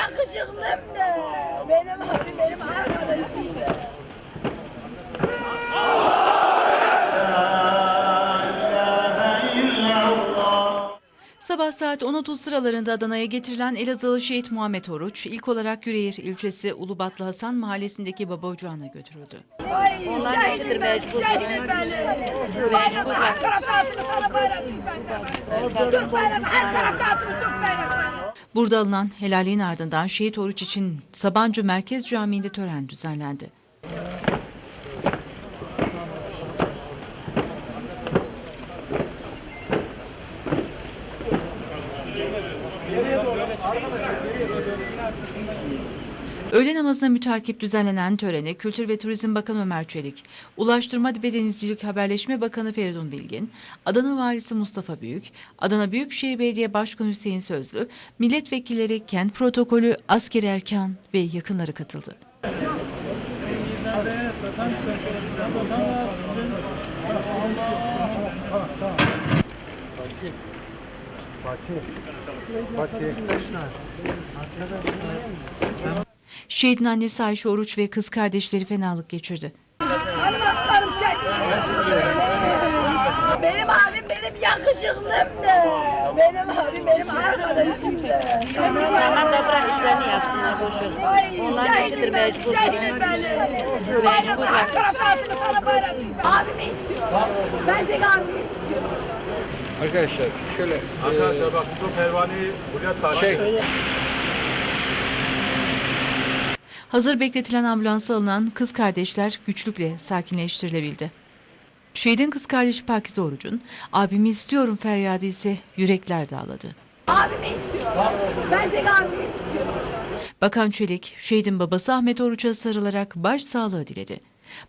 yakışıklım da. Benim abim benim arkadaşımdı. Sabah saat 10.30 sıralarında Adana'ya getirilen Elazığlı şehit Muhammed Oruç, ilk olarak Yüreğir ilçesi Ulubatlı Hasan mahallesindeki baba ocağına götürüldü. Ay şehidim ben, şehidim ben. Bayramı her tarafta asılı bayram Türk bayrağı. Türk bayrağı her tarafta asılı Türk bayrakları. Burada alınan helalliğin ardından şehit Oruç için Sabancı Merkez Camii'nde tören düzenlendi. Öğle namazına mütakip düzenlenen törene Kültür ve Turizm Bakanı Ömer Çelik, Ulaştırma ve Denizcilik Haberleşme Bakanı Feridun Bilgin, Adana Valisi Mustafa Büyük, Adana Büyükşehir Belediye Başkanı Hüseyin Sözlü, milletvekilleri, kent protokolü, asker erkan ve yakınları katıldı. Şehidin annesi Ayşe Oruç ve kız kardeşleri fenalık geçirdi. Hanım aslanım şehidim. Benim abim benim yakışıklım da. Benim abim benim arkadaşımdı. Tamam da bırak işlerini yapsınlar boşver. Onlar şehidim işidir mecbur. şehidim ben. Bayramı her tarafta asılı sana bayram. Abimi istiyor. Ben tek abimi istiyorum. Arkadaşlar şöyle Arkadaşlar bak biz o pervaneyi buraya sakin. şey Hazır bekletilen ambulansa alınan kız kardeşler güçlükle sakinleştirilebildi. Şehidin kız kardeşi Pakize Oruç'un abimi istiyorum feryadı ise yürekler dağladı. Abimi istiyor. Ben tek abimi istiyorum. Bakan Çelik, şehidin babası Ahmet Oruç'a sarılarak başsağlığı diledi.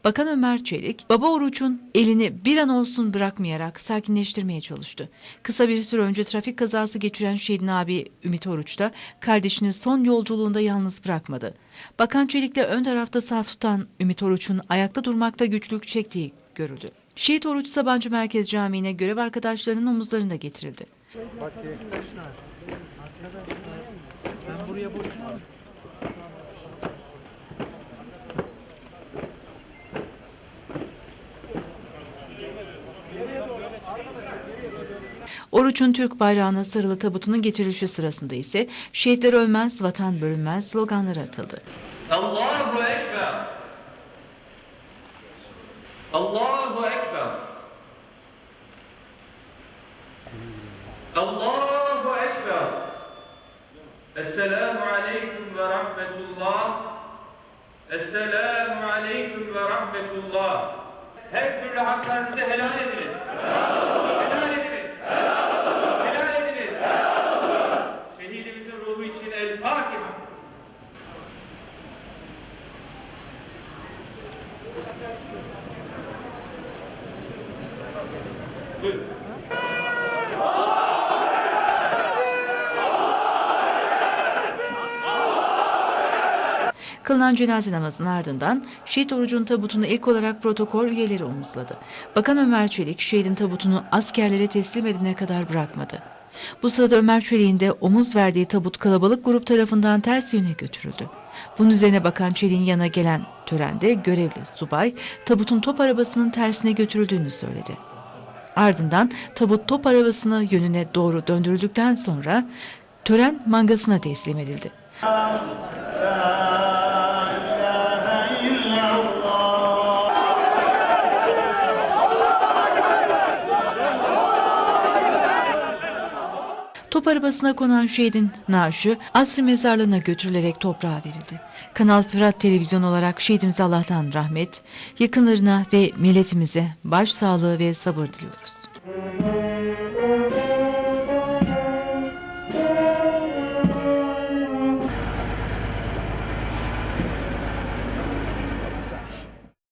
Bakan Ömer Çelik, baba Oruç'un elini bir an olsun bırakmayarak sakinleştirmeye çalıştı. Kısa bir süre önce trafik kazası geçiren şehidin abi Ümit Oruç da kardeşini son yolculuğunda yalnız bırakmadı. Bakan Çelik'le ön tarafta saf tutan Ümit Oruç'un ayakta durmakta güçlük çektiği görüldü. Şehit Oruç Sabancı Merkez Camii'ne görev arkadaşlarının omuzlarında getirildi. Oruç'un Türk bayrağına sarılı tabutunun getirilişi sırasında ise şehitler ölmez, vatan bölünmez sloganları atıldı. Allahu Ekber. Allahu Ekber. Allahu Ekber. Esselamu Aleyküm ve Rahmetullah. Esselamu Aleyküm ve Rahmetullah. Her türlü haklarınızı helal ediniz. Helal ediniz. Helal ediniz. Şehidimizin ruhu için El Fatiha. Kılınan cenaze namazının ardından şehit orucun tabutunu ilk olarak protokol üyeleri omuzladı. Bakan Ömer Çelik şehidin tabutunu askerlere teslim edene kadar bırakmadı. Bu sırada Ömer Çelik'in de omuz verdiği tabut kalabalık grup tarafından ters yöne götürüldü. Bunun üzerine Bakan Çelik'in yana gelen törende görevli subay tabutun top arabasının tersine götürüldüğünü söyledi. Ardından tabut top arabasını yönüne doğru döndürüldükten sonra tören mangasına teslim edildi. Top arabasına konan şehidin naaşı Asri mezarlığına götürülerek toprağa verildi. Kanal Fırat Televizyon olarak şehidimize Allah'tan rahmet, yakınlarına ve milletimize başsağlığı ve sabır diliyoruz.